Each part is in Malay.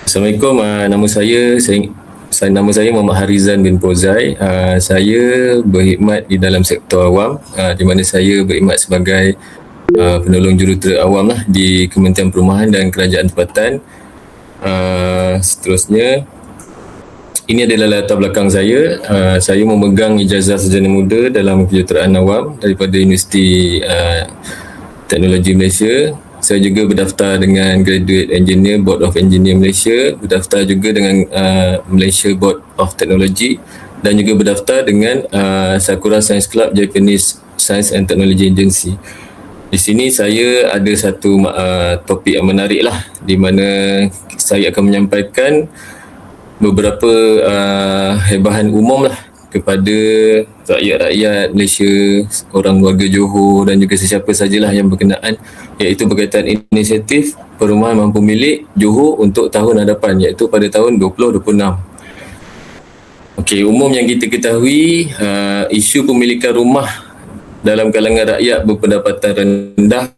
Assalamualaikum, uh, nama saya, saya nama saya Muhammad Harizan bin Pozai. Uh, saya berkhidmat di dalam sektor awam uh, di mana saya berkhidmat sebagai uh, penolong jurutera awam lah di Kementerian Perumahan dan Kerajaan Tempatan. Uh, seterusnya ini adalah latar belakang saya. Uh, saya memegang ijazah sarjana muda dalam kejuruteraan awam daripada Universiti uh, Teknologi Malaysia saya juga berdaftar dengan Graduate Engineer Board of Engineer Malaysia, berdaftar juga dengan uh, Malaysia Board of Technology dan juga berdaftar dengan uh, Sakura Science Club Japanese Science and Technology Agency. Di sini saya ada satu uh, topik yang menarik lah di mana saya akan menyampaikan beberapa uh, hebahan umum lah kepada rakyat-rakyat Malaysia, orang warga Johor dan juga sesiapa sajalah yang berkenaan iaitu berkaitan inisiatif perumahan mampu milik Johor untuk tahun hadapan iaitu pada tahun 2026. Okey, umum yang kita ketahui uh, isu pemilikan rumah dalam kalangan rakyat berpendapatan rendah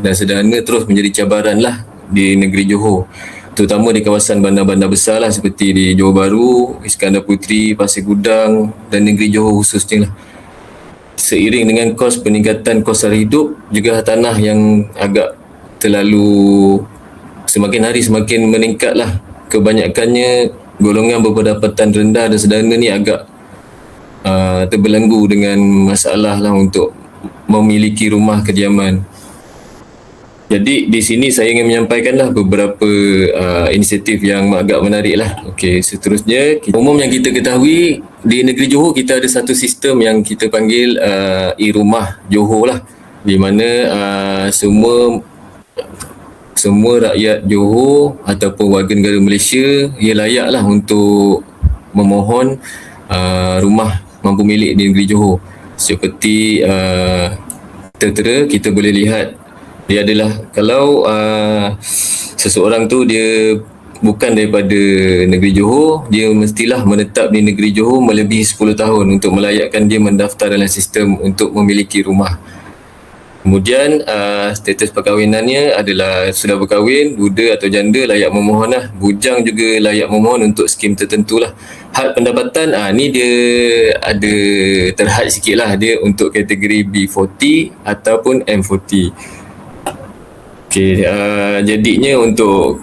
dan sederhana terus menjadi cabaran lah di negeri Johor terutama di kawasan bandar-bandar besar lah seperti di Johor Bahru, Iskandar Puteri, Pasir Gudang dan negeri Johor khususnya lah. Seiring dengan kos peningkatan kos harga hidup juga tanah yang agak terlalu semakin hari semakin meningkat lah. Kebanyakannya golongan berpendapatan rendah dan sederhana ni agak uh, terbelenggu dengan masalah lah untuk memiliki rumah kediaman. Jadi di sini saya ingin menyampaikanlah beberapa uh, inisiatif yang agak menarik lah. Okey, seterusnya umum yang kita ketahui di negeri Johor kita ada satu sistem yang kita panggil uh, e-rumah Johor lah. Di mana uh, semua semua rakyat Johor ataupun warga negara Malaysia ia layak lah untuk memohon uh, rumah mampu milik di negeri Johor. Seperti uh, tertera kita boleh lihat dia adalah kalau uh, seseorang tu dia bukan daripada negeri Johor dia mestilah menetap di negeri Johor melebihi 10 tahun untuk melayakkan dia mendaftar dalam sistem untuk memiliki rumah. Kemudian uh, status perkahwinannya adalah sudah berkahwin buda atau janda layak memohon lah. Bujang juga layak memohon untuk skim tertentu lah. Had pendapatan ah ni dia ada terhad sikit lah. Dia untuk kategori B40 ataupun M40 Okey, uh, jadinya untuk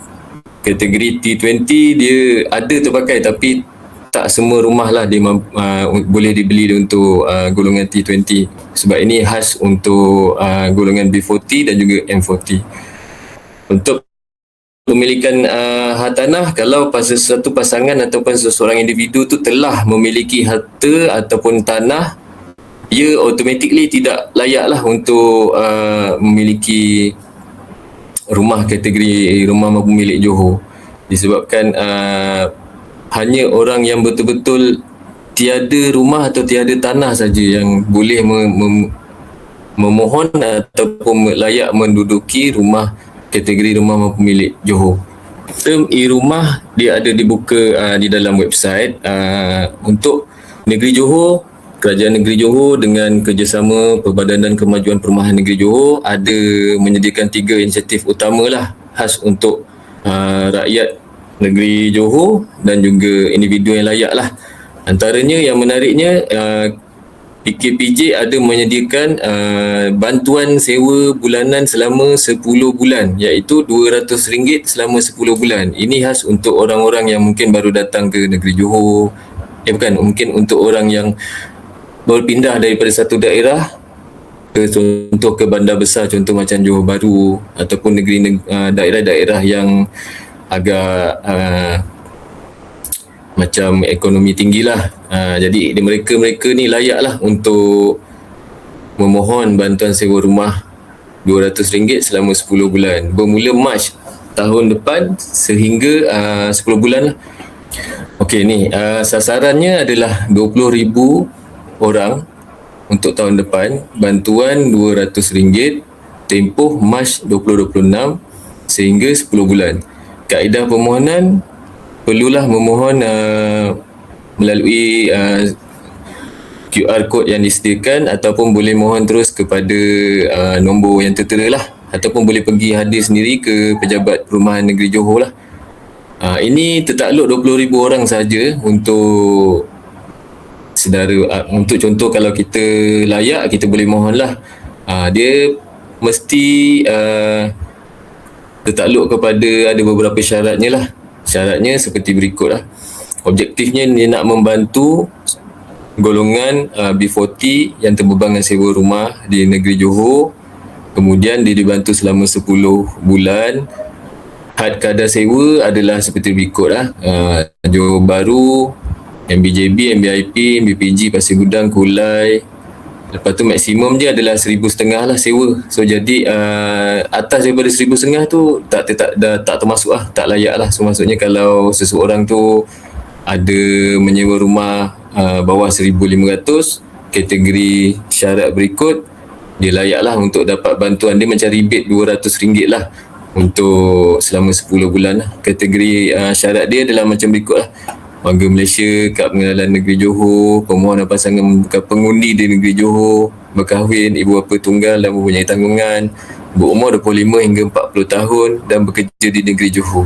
kategori T20 dia ada terpakai tapi tak semua rumah lah dia uh, boleh dibeli untuk uh, golongan T20 sebab ini khas untuk uh, golongan B40 dan juga M40 untuk pemilikan uh, hartanah kalau satu pasangan ataupun seseorang individu tu telah memiliki harta ataupun tanah ia automatically tidak layak lah untuk uh, memiliki rumah kategori rumah mampu milik Johor disebabkan uh, hanya orang yang betul-betul tiada rumah atau tiada tanah saja yang boleh mem- mem- memohon ataupun layak menduduki rumah kategori rumah mampu milik Johor. Term e-rumah dia ada dibuka uh, di dalam website uh, untuk negeri Johor Kerajaan Negeri Johor dengan kerjasama Perbadanan Kemajuan Perumahan Negeri Johor ada menyediakan tiga inisiatif utama lah khas untuk uh, rakyat negeri Johor dan juga individu yang layak lah. Antaranya yang menariknya uh, PKPJ ada menyediakan uh, bantuan sewa bulanan selama 10 bulan iaitu RM200 selama 10 bulan. Ini khas untuk orang-orang yang mungkin baru datang ke negeri Johor. Eh bukan, mungkin untuk orang yang berpindah daripada satu daerah ke contoh ke bandar besar contoh macam Johor Bahru ataupun negeri uh, daerah-daerah yang agak uh, macam ekonomi tinggi lah. Uh, jadi mereka-mereka ni layak lah untuk memohon bantuan sewa rumah RM200 selama 10 bulan. Bermula Mac tahun depan sehingga uh, 10 bulan lah. Okey ni uh, sasarannya adalah RM20,000 orang untuk tahun depan bantuan RM200 tempoh Mac 2026 sehingga 10 bulan. Kaedah permohonan perlulah memohon uh, melalui uh, QR code yang disediakan ataupun boleh mohon terus kepada uh, nombor yang tertera lah ataupun boleh pergi hadir sendiri ke pejabat perumahan negeri Johor lah. Uh, ini tertakluk 20,000 orang saja untuk sedara uh, untuk contoh kalau kita layak kita boleh mohonlah. Uh, dia mesti uh, kepada ada beberapa syaratnya lah. Syaratnya seperti berikut lah. Objektifnya dia nak membantu golongan uh, B40 yang terbebangan sewa rumah di negeri Johor. Kemudian dia dibantu selama 10 bulan. Had kadar sewa adalah seperti berikut lah. Uh, Johor Baru, MBJB, MBIP, MBPG, Pasir Gudang, Kulai. Lepas tu maksimum dia adalah seribu setengah lah sewa. So jadi uh, atas daripada seribu setengah tu tak, tak, tak, dah, tak termasuk lah, tak layak lah. So maksudnya kalau seseorang tu ada menyewa rumah uh, bawah 1500 kategori syarat berikut dia layak lah untuk dapat bantuan dia macam rebate RM200 lah untuk selama 10 bulan lah. Kategori uh, syarat dia adalah macam berikut lah. Warga Malaysia, Kad Pengenalan Negeri Johor, pemohon pasangan bukan pengundi di Negeri Johor, berkahwin, ibu bapa tunggal dan mempunyai tanggungan, berumur 25 hingga 40 tahun dan bekerja di Negeri Johor.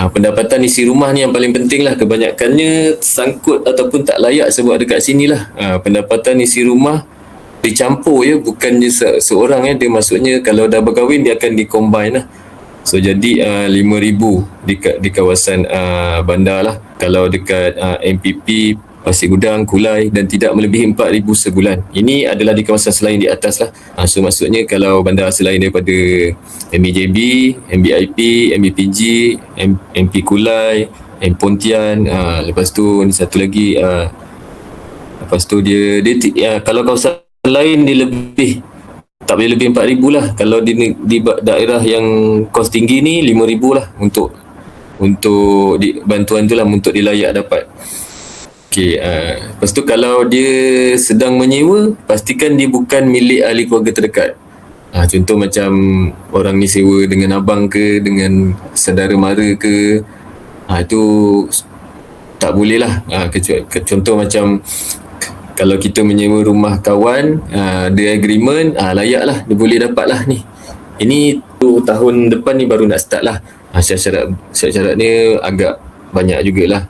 Ha, pendapatan isi rumah ni yang paling penting lah. Kebanyakannya sangkut ataupun tak layak sebab dekat sini lah. Ha, pendapatan isi rumah dicampur ya bukannya se- seorang ya. Dia maksudnya kalau dah berkahwin dia akan dikombine lah so jadi uh, 5000 di di kawasan uh, bandar lah kalau dekat uh, MPP Pasir Gudang, Kulai dan tidak melebihi 4000 sebulan. Ini adalah di kawasan selain di atas lah. Uh, so maksudnya kalau bandar selain daripada MBJB, MBIP, MBPG, M- MP Kulai, M Pontian, uh, lepas tu ni satu lagi uh, lepas tu dia dia uh, kalau kawasan lain dia lebih tak boleh lebih 4000 lah. Kalau di di daerah yang kos tinggi ni 5000 lah untuk untuk di, bantuan tu lah untuk dilayak dapat. Okey uh, lepas tu kalau dia sedang menyewa pastikan dia bukan milik ahli keluarga terdekat. Uh, contoh macam orang ni sewa dengan abang ke dengan saudara mara ke uh, itu tak boleh lah. Uh, contoh macam kalau kita menyewa rumah kawan uh, ada agreement uh, layak lah dia boleh dapat lah ni. Ini tu tahun depan ni baru nak start lah. Uh, syarat-syarat syarat ni agak banyak jugalah.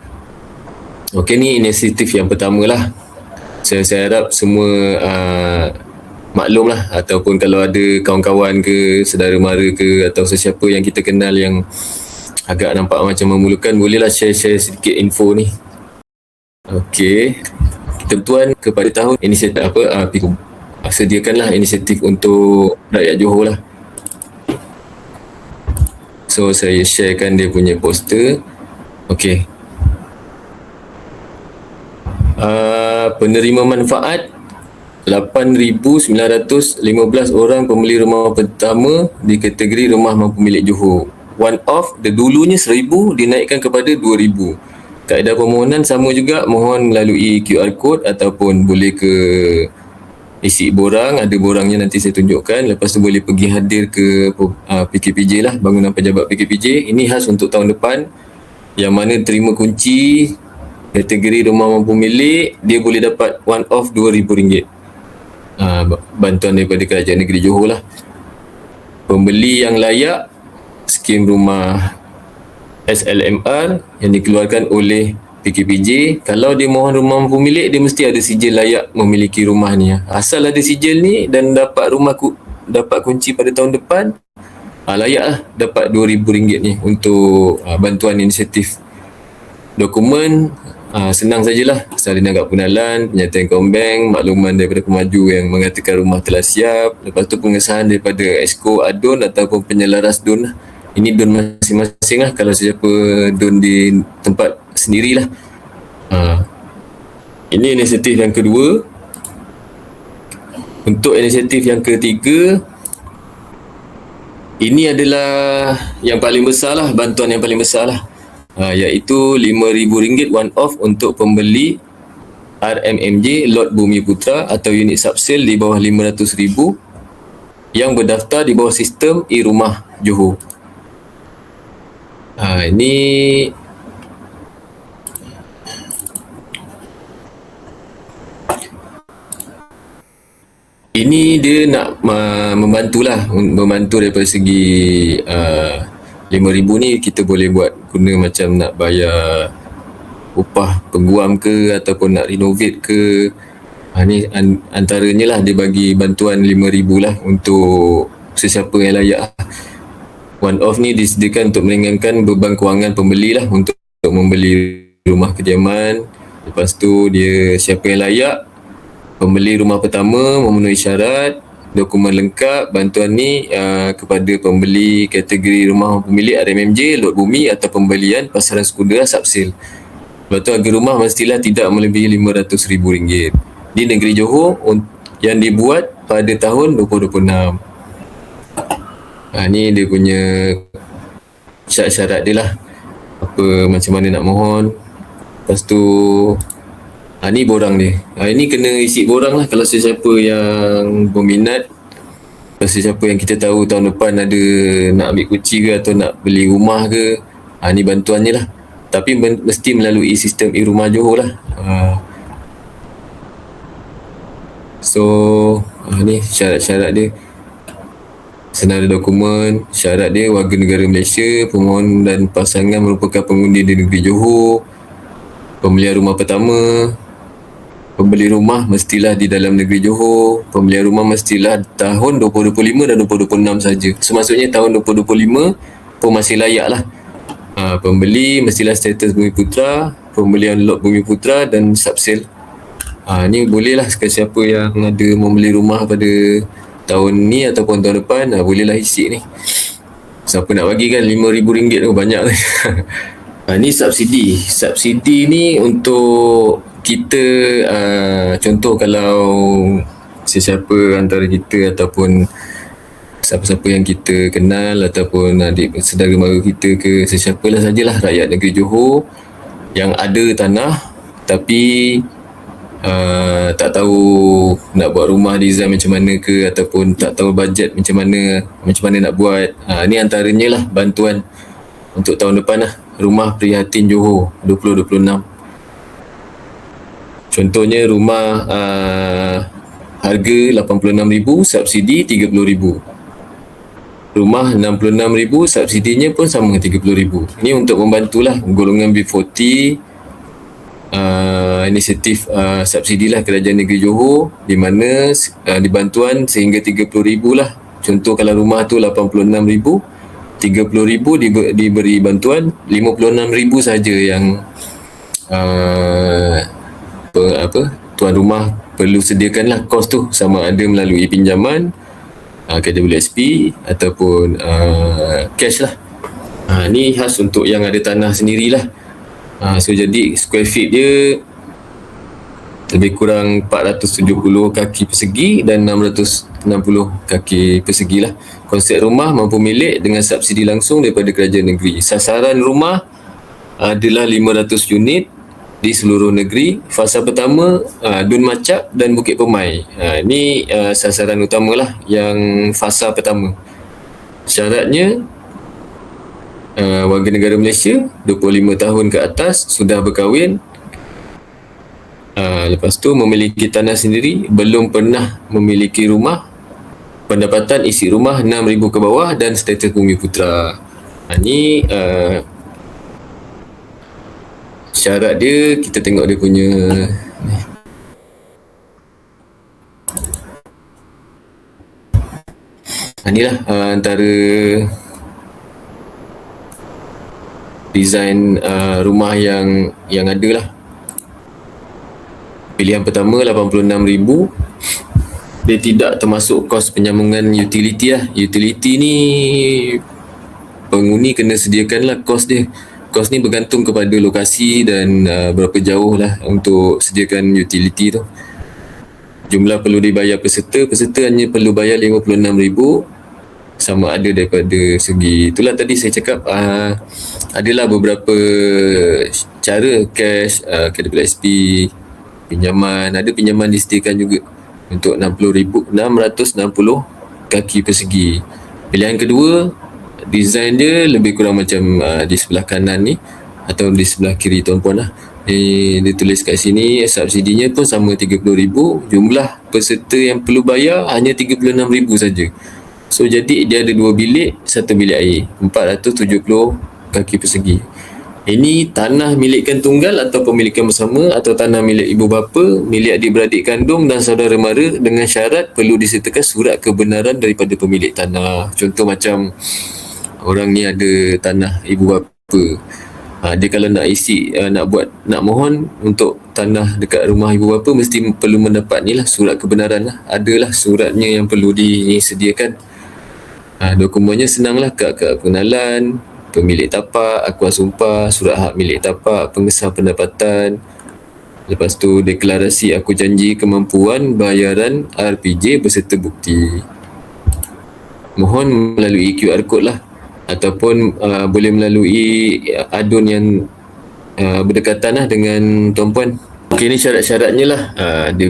Ok ni inisiatif yang pertama lah saya, saya harap semua uh, maklum lah ataupun kalau ada kawan-kawan ke saudara mara ke atau sesiapa yang kita kenal yang agak nampak macam memulukan bolehlah share-share sedikit info ni. Okay ketentuan kepada tahun inisiatif apa uh, PIKU uh, sediakanlah inisiatif untuk rakyat Johor lah. So saya sharekan dia punya poster. Ok uh, penerima manfaat 8,915 orang pembeli rumah pertama di kategori rumah mampu milik Johor. One off the dulunya 1,000 dinaikkan kepada 2,000 kaedah permohonan sama juga mohon melalui QR code ataupun boleh ke isi borang. Ada borangnya nanti saya tunjukkan. Lepas tu boleh pergi hadir ke uh, PKPJ lah bangunan pejabat PKPJ ini khas untuk tahun depan. Yang mana terima kunci kategori rumah mampu milik dia boleh dapat one off RM2,000. Uh, bantuan daripada kerajaan negeri Johor lah. Pembeli yang layak skim rumah SLMR yang dikeluarkan oleh PKPJ kalau dia mohon rumah mampu milik dia mesti ada sijil layak memiliki rumah ni. Asal ada sijil ni dan dapat rumah ku, dapat kunci pada tahun depan ha, layak lah dapat RM2,000 ni untuk ha, bantuan inisiatif dokumen. Ha, senang sajalah. Salin agak pengenalan penyataan kombank makluman daripada pemaju yang mengatakan rumah telah siap. Lepas tu pengesahan daripada esko adun ataupun penyelaras dun lah ini don masing-masing lah. Kalau siapa don di tempat sendirilah. Uh, ini inisiatif yang kedua. Untuk inisiatif yang ketiga ini adalah yang paling besar lah bantuan yang paling besar lah. Uh, iaitu RM5,000 one off untuk pembeli RMMJ Lot Bumi Putra atau unit subsale di bawah RM500,000 yang berdaftar di bawah sistem e-rumah Johor. Ha, ini ini dia nak uh, membantulah membantu daripada segi uh, RM5,000 ni kita boleh buat guna macam nak bayar upah pengguam ke ataupun nak renovate ke ha, ni an, antaranya lah dia bagi bantuan RM5,000 lah untuk sesiapa yang layak lah. One off ni disediakan untuk meringankan beban kewangan pembeli lah untuk, untuk membeli rumah kediaman lepas tu dia siapa yang layak pembeli rumah pertama memenuhi syarat dokumen lengkap bantuan ni uh, kepada pembeli kategori rumah pemilik RMMJ, lot bumi atau pembelian pasaran sekunder subsil. Lepas tu harga rumah mestilah tidak melebihi RM500,000 di negeri Johor yang dibuat pada tahun 2026. Ha, ni dia punya syarat-syarat dia lah. Apa macam mana nak mohon. Lepas tu Ha, ni borang dia. Ha, ini kena isi borang lah kalau sesiapa yang berminat. Kalau sesiapa yang kita tahu tahun depan ada nak ambil kunci ke atau nak beli rumah ke. Ha, ni bantuannya lah. Tapi mesti melalui sistem e-rumah Johor lah. Ha. So, ha, ni syarat-syarat dia. Senarai dokumen, syarat dia warga negara Malaysia, pemohon dan pasangan merupakan pengundi di negeri Johor. Pembelian rumah pertama, pembeli rumah mestilah di dalam negeri Johor. Pembelian rumah mestilah tahun 2025 dan 2026 saja. So maksudnya tahun 2025 pun masih layak lah. Ha, pembeli mestilah status bumi putra pembelian lot bumi putra dan subsale. Ha, ni boleh lah siapa yang ada membeli rumah pada tahun ni ataupun tahun depan ha, bolehlah isi ni. Siapa nak bagi kan RM5,000 tu banyak ha, ni subsidi. Subsidi ni untuk kita uh, contoh kalau sesiapa antara kita ataupun siapa-siapa yang kita kenal ataupun adik saudara mara kita ke sesiapa lah sajalah rakyat negeri Johor yang ada tanah tapi uh, tak tahu nak buat rumah design macam mana ke ataupun tak tahu bajet macam mana macam mana nak buat uh, ni antaranya lah bantuan untuk tahun depan lah rumah prihatin Johor 2026 Contohnya rumah uh, harga RM86,000, subsidi RM30,000. Rumah RM66,000, subsidinya pun sama RM30,000. Ini untuk membantulah golongan B40 uh, inisiatif uh, subsidi lah kerajaan negeri Johor di mana uh, dibantuan sehingga RM30,000 lah. Contoh kalau rumah tu RM86,000, RM30,000 diberi, bantuan, RM56,000 saja yang uh, apa apa tuan rumah perlu sediakanlah kos tu. Sama ada melalui pinjaman uh, KWSP ataupun uh, cash lah. Uh, ni khas untuk yang ada tanah sendirilah uh, so jadi square feet dia lebih kurang 470 kaki persegi dan 660 kaki persegi lah konsep rumah mampu milik dengan subsidi langsung daripada kerajaan negeri sasaran rumah adalah 500 unit di seluruh negeri. Fasa pertama uh, Dun Macap dan Bukit Pemai. Uh, ini uh, sasaran utamalah yang fasa pertama. Syaratnya uh, warga negara Malaysia 25 tahun ke atas sudah berkahwin. Uh, lepas tu memiliki tanah sendiri, belum pernah memiliki rumah. Pendapatan isi rumah 6000 ke bawah dan status bumi putra. Ini uh, syarat dia kita tengok dia punya ni. Ha, inilah uh, antara design uh, rumah yang yang ada lah pilihan pertama 86,000 dia tidak termasuk kos penyambungan utility lah. Utility ni penghuni kena sediakan lah kos dia. Kos ni bergantung kepada lokasi dan uh, berapa jauh lah untuk sediakan utility tu. Jumlah perlu dibayar peserta. Peserta hanya perlu bayar RM56,000 sama ada daripada segi itulah tadi saya cakap uh, adalah beberapa cara cash uh, KWSP pinjaman ada pinjaman disediakan juga untuk 60,000 660 kaki persegi. Pilihan kedua design dia lebih kurang macam uh, di sebelah kanan ni atau di sebelah kiri tuan puan lah. Eh, dia tulis kat sini subsidinya pun sama RM30,000 jumlah peserta yang perlu bayar hanya RM36,000 saja So jadi dia ada dua bilik, satu bilik air. 470 kaki persegi. Ini tanah milikkan tunggal atau pemilikan bersama atau tanah milik ibu bapa, milik adik-beradik kandung dan saudara mara dengan syarat perlu disertakan surat kebenaran daripada pemilik tanah. Contoh macam orang ni ada tanah ibu bapa. Ha, dia kalau nak isi, uh, nak buat, nak mohon untuk tanah dekat rumah ibu bapa mesti perlu mendapat ni lah surat kebenaran lah. Adalah suratnya yang perlu disediakan. Ha, dokumennya senang lah kad-kad pengenalan, pemilik tapak, akuan sumpah, surat hak milik tapak, pengesahan pendapatan. Lepas tu deklarasi aku janji kemampuan bayaran RPJ berserta bukti. Mohon melalui QR code lah ataupun uh, boleh melalui adun yang uh, berdekatan lah dengan tuan-puan. Okay, ni syarat-syaratnya lah. Uh, dia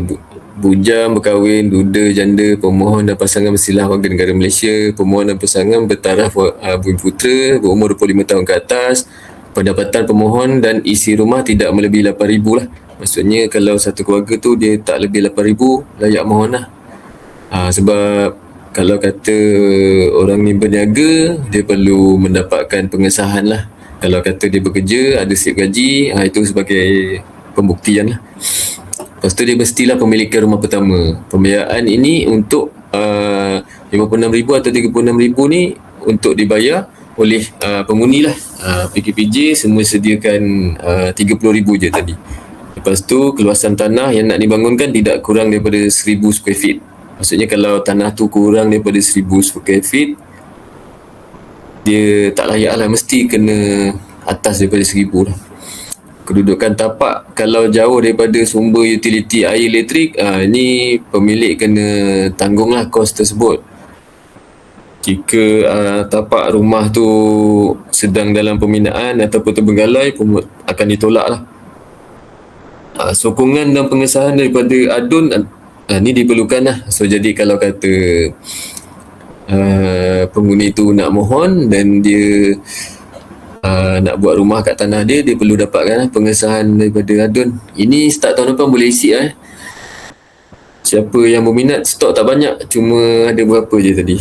bujang, berkahwin, duda, janda, pemohon dan pasangan bersilah warga negara Malaysia, pemohon dan pasangan bertaraf uh, bumi putera, berumur 25 tahun ke atas, pendapatan pemohon dan isi rumah tidak melebihi 8,000 lah. Maksudnya kalau satu keluarga tu dia tak lebih 8,000, layak mohon lah. Uh, sebab kalau kata orang ni berniaga, dia perlu mendapatkan pengesahan lah. Kalau kata dia bekerja, ada sip gaji, uh, itu sebagai pembuktian lah. Lepas tu dia mestilah pemilikan rumah pertama. Pembiayaan ini untuk uh, RM56,000 atau RM36,000 ni untuk dibayar oleh uh, penghuni lah. Uh, PKPJ semua sediakan uh, RM30,000 je tadi. Lepas tu keluasan tanah yang nak dibangunkan tidak kurang daripada 1,000 square feet. Maksudnya kalau tanah tu kurang daripada 1,000 square feet, dia tak layak lah. Mesti kena atas daripada 1,000 lah kedudukan tapak kalau jauh daripada sumber utility air elektrik uh, ni pemilik kena tanggunglah kos tersebut. Jika uh, tapak rumah tu sedang dalam pembinaan ataupun terbenggalai pun akan ditolak lah uh, sokongan dan pengesahan daripada adun uh, ni diperlukan lah so jadi kalau kata uh, penghuni tu nak mohon dan dia uh, nak buat rumah kat tanah dia dia perlu dapatkan pengesahan daripada adun ini start tahun depan boleh isi eh. Siapa yang berminat stok tak banyak cuma ada berapa je tadi.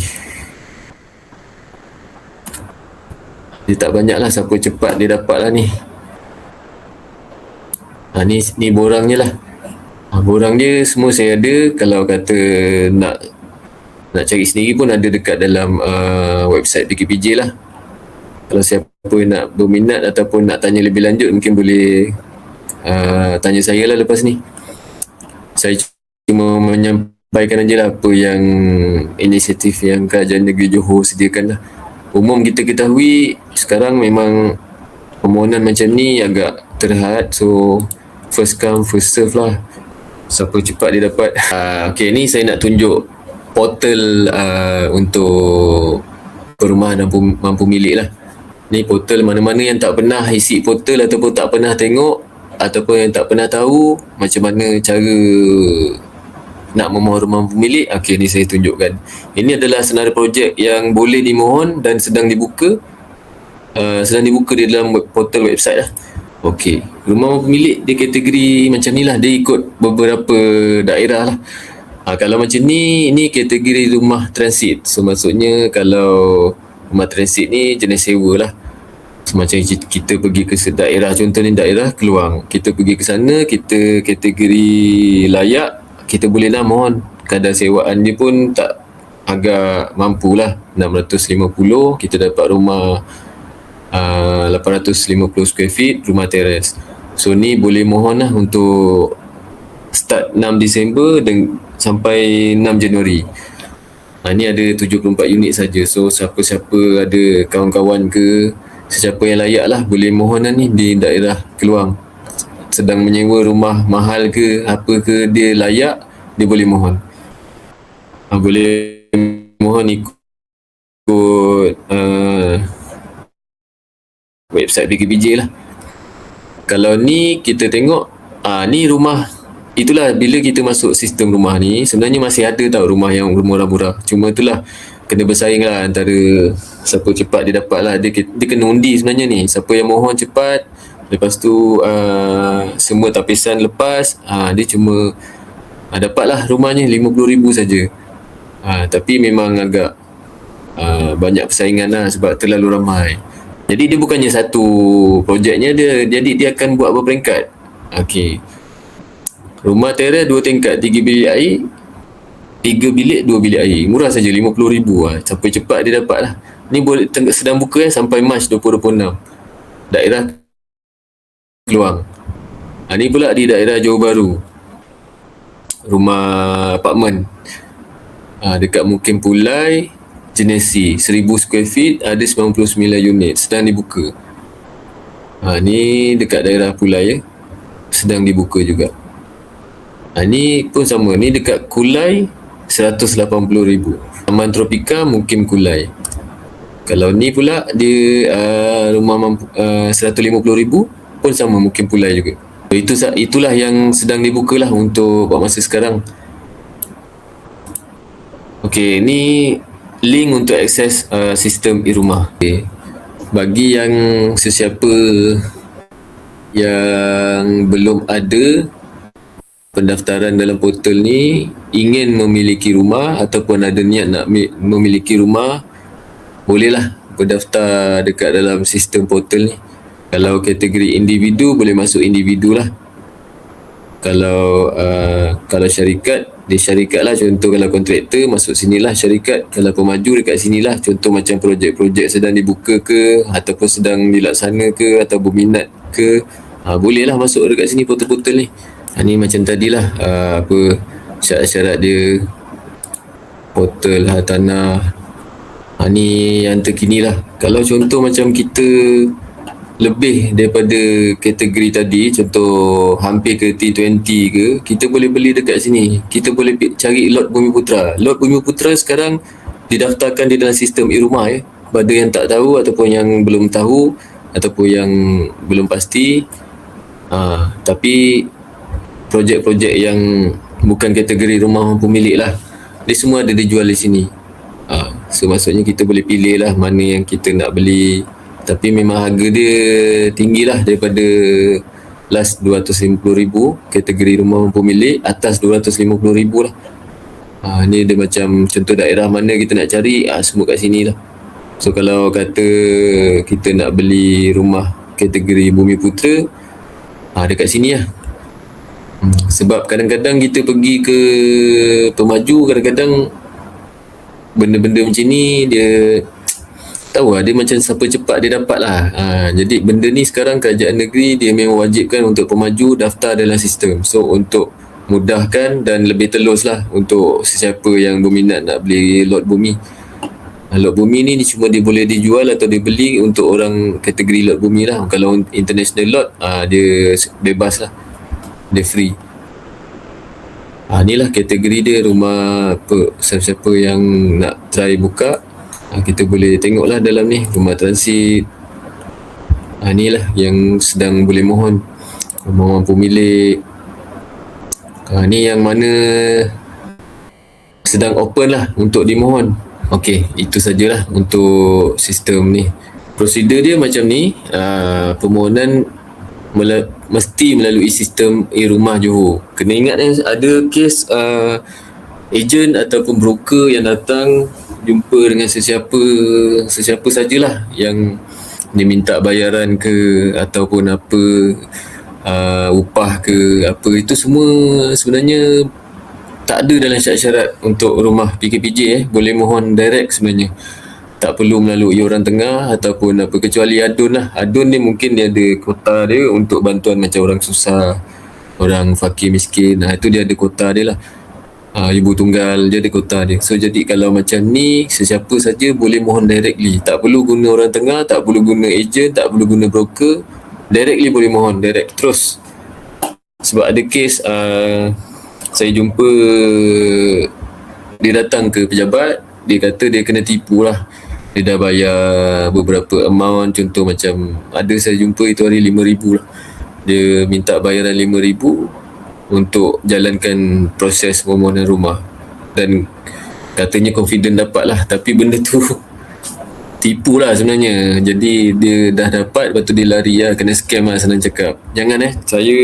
Dia tak banyak lah siapa cepat dia dapat lah ni. Ha, ni, ni borangnya lah. Ha, borang dia semua saya ada. Kalau kata nak nak cari sendiri pun ada dekat dalam uh, website PKPJ lah kalau siapa nak berminat ataupun nak tanya lebih lanjut mungkin boleh uh, tanya saya lah lepas ni. Saya cuma menyampaikan aja lah apa yang inisiatif yang kerajaan negeri Johor sediakan lah. Umum kita ketahui sekarang memang permohonan macam ni agak terhad. So first come first serve lah. Siapa cepat dia dapat. Uh, ok ni saya nak tunjuk portal uh, untuk perumahan mampu, mampu milik lah ni portal mana-mana yang tak pernah isi portal ataupun tak pernah tengok ataupun yang tak pernah tahu macam mana cara nak memohon rumah pemilik ok ni saya tunjukkan. Ini adalah senarai projek yang boleh dimohon dan sedang dibuka. Uh, sedang dibuka di dalam portal website lah. Ok rumah pemilik dia kategori macam ni lah. Dia ikut beberapa daerah lah. Ha, kalau macam ni ini kategori rumah transit. So maksudnya kalau rumah transit ni jenis sewa lah. Semacam kita pergi ke daerah contohnya daerah Keluang. Kita pergi ke sana kita kategori layak kita boleh lah mohon. Kadar sewaan dia pun tak agak mampu lah. 650 kita dapat rumah uh, 850 square feet rumah teres. So ni boleh mohon lah untuk start 6 Disember dan sampai 6 Januari Ha, ni ada 74 unit saja. So siapa-siapa ada kawan-kawan ke sesiapa yang layak lah boleh mohon lah ni di daerah Keluang. Sedang menyewa rumah mahal ke apa ke dia layak dia boleh mohon. Ha, boleh mohon ikut uh, website PKPJ lah. Kalau ni kita tengok ah ni rumah itulah bila kita masuk sistem rumah ni sebenarnya masih ada tau rumah yang murah-murah cuma itulah kena bersaing lah antara siapa cepat dia dapat lah dia, dia kena undi sebenarnya ni siapa yang mohon cepat lepas tu uh, semua tapisan lepas uh, dia cuma uh, dapat lah rumahnya RM50,000 saja uh, tapi memang agak banyak persaingan lah sebab terlalu ramai. Jadi dia bukannya satu projeknya dia jadi dia akan buat berperingkat. Okey. Rumah teras dua tingkat, tiga bilik air, tiga bilik, dua bilik air. Murah saja RM50,000 lah. Sampai cepat dia dapat lah. Ni boleh teng- sedang buka eh, sampai Mac 2026. Daerah Keluang. Ha, ni pula di daerah Johor Baru. Rumah apartmen. Ha, dekat Mukim Pulai, Genesi. 1000 square feet, ada 99 unit. Sedang dibuka. Ha, ni dekat daerah Pulai ya. Sedang dibuka juga. Ha, ni pun sama. Ni dekat Kulai, 180,000. Taman Tropika, Mukim Kulai. Kalau ni pula dia uh, rumah mampu, uh, 150,000 pun sama mungkin pulai juga. Itu itulah yang sedang dibuka lah untuk buat masa sekarang. Okey, ni link untuk akses uh, sistem e-rumah. Okay. Bagi yang sesiapa yang belum ada pendaftaran dalam portal ni ingin memiliki rumah ataupun ada niat nak memiliki rumah bolehlah berdaftar dekat dalam sistem portal ni. Kalau kategori individu boleh masuk individu lah. Kalau uh, kalau syarikat di syarikat lah. Contoh kalau kontraktor masuk sinilah syarikat. Kalau pemaju dekat sinilah contoh macam projek-projek sedang dibuka ke ataupun sedang dilaksana ke atau berminat ke uh, bolehlah masuk dekat sini portal-portal ni ni macam tadilah uh, apa syarat-syarat dia portal hartanah Ha, ni yang terkini lah. Kalau contoh macam kita lebih daripada kategori tadi, contoh hampir ke T20 ke, kita boleh beli dekat sini. Kita boleh cari lot Bumi Putra. Lot Bumi Putra sekarang didaftarkan di dalam sistem e-rumah ya. Pada yang tak tahu ataupun yang belum tahu ataupun yang belum pasti. Ha, tapi projek-projek yang bukan kategori rumah mampu milik lah. Dia semua ada dijual di sini. Ha, so maksudnya kita boleh pilih lah mana yang kita nak beli tapi memang harga dia tinggi lah daripada last RM250,000 kategori rumah mampu milik atas RM250,000 lah ha, ni dia macam contoh daerah mana kita nak cari ha, semua kat sini lah so kalau kata kita nak beli rumah kategori bumi putra ha, dekat sini lah sebab kadang-kadang kita pergi ke pemaju kadang-kadang benda-benda macam ni dia tahu lah dia macam siapa cepat dia dapat lah. Ha, jadi benda ni sekarang kerajaan negeri dia memang wajibkan untuk pemaju daftar dalam sistem. So untuk mudahkan dan lebih telus lah untuk sesiapa yang berminat nak beli lot bumi. Ha, lot bumi ni cuma dia boleh dijual atau dibeli untuk orang kategori lot bumi lah. Kalau international lot ha, dia bebas lah dia free. Ha, inilah kategori dia. Rumah apa siapa-siapa yang nak try buka ha, kita boleh tengoklah dalam ni. Rumah transit. Ha, inilah yang sedang boleh mohon. Rumah mampu milik ha, ni yang mana sedang open lah untuk dimohon. Okey, itu sajalah untuk sistem ni. Prosedur dia macam ni, uh, permohonan mela- mesti melalui sistem e-rumah Johor. Kena ingat yang ada kes uh, ejen ataupun broker yang datang jumpa dengan sesiapa sesiapa sajalah yang diminta bayaran ke ataupun apa uh, upah ke apa. Itu semua sebenarnya tak ada dalam syarat-syarat untuk rumah PKPJ eh. Boleh mohon direct sebenarnya tak perlu melalui orang tengah ataupun apa kecuali adun lah. Adun ni mungkin dia ada kota dia untuk bantuan macam orang susah orang fakir miskin. Nah itu dia ada kota dia lah. Uh, ibu tunggal dia ada kota dia. So jadi kalau macam ni sesiapa saja boleh mohon directly. Tak perlu guna orang tengah tak perlu guna agent tak perlu guna broker. Directly boleh mohon direct terus. Sebab ada kes uh, saya jumpa dia datang ke pejabat dia kata dia kena tipu lah dia dah bayar beberapa amount. Contoh macam ada saya jumpa itu hari RM5,000 lah. Dia minta bayaran RM5,000 untuk jalankan proses permohonan rumah. Dan katanya confident dapat lah tapi benda tu tipu lah sebenarnya. Jadi dia dah dapat lepas tu dia lari lah kena scam lah senang cakap. Jangan eh saya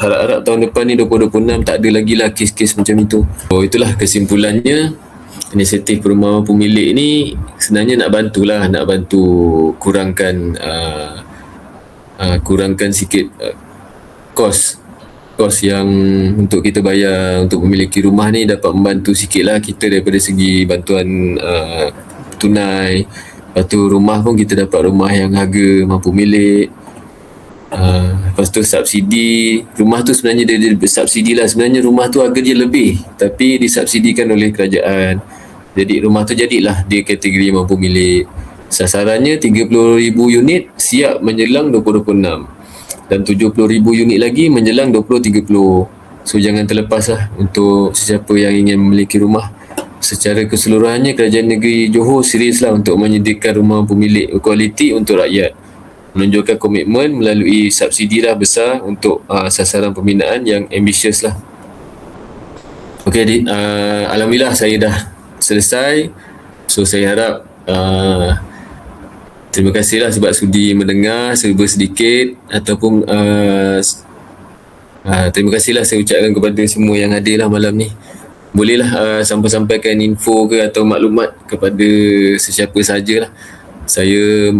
harap-harap tahun depan ni 2026 tak ada lagi lah kes-kes macam itu. Oh itulah kesimpulannya inisiatif perumahan pemilik ni sebenarnya nak bantulah nak bantu kurangkan uh, uh, kurangkan sikit uh, kos kos yang untuk kita bayar untuk memiliki rumah ni dapat membantu sikit lah kita daripada segi bantuan uh, tunai. Lepas tu rumah pun kita dapat rumah yang harga mampu milik. Uh, lepas tu subsidi rumah tu sebenarnya dia, dia subsidi lah sebenarnya rumah tu harga dia lebih tapi disubsidikan oleh kerajaan jadi rumah tu jadilah dia kategori mampu milik. Sasarannya 30,000 unit siap menjelang 2026 dan 70,000 unit lagi menjelang 2030 so jangan terlepas lah untuk sesiapa yang ingin memiliki rumah. Secara keseluruhannya kerajaan negeri Johor serius lah untuk menyediakan rumah pemilik kualiti untuk rakyat. Menunjukkan komitmen melalui subsidi lah besar untuk uh, sasaran pembinaan yang ambitious lah. Okey, uh, Alhamdulillah saya dah selesai. So saya harap uh, terima kasih lah sebab sudi mendengar serba sedikit ataupun uh, uh, terima kasih lah saya ucapkan kepada semua yang hadir lah malam ni. Bolehlah uh, sampai-sampaikan info ke atau maklumat kepada sesiapa sajalah. Saya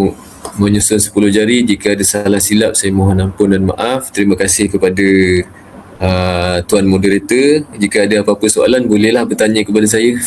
menyusun 10 jari jika ada salah silap saya mohon ampun dan maaf terima kasih kepada uh, tuan moderator jika ada apa-apa soalan bolehlah bertanya kepada saya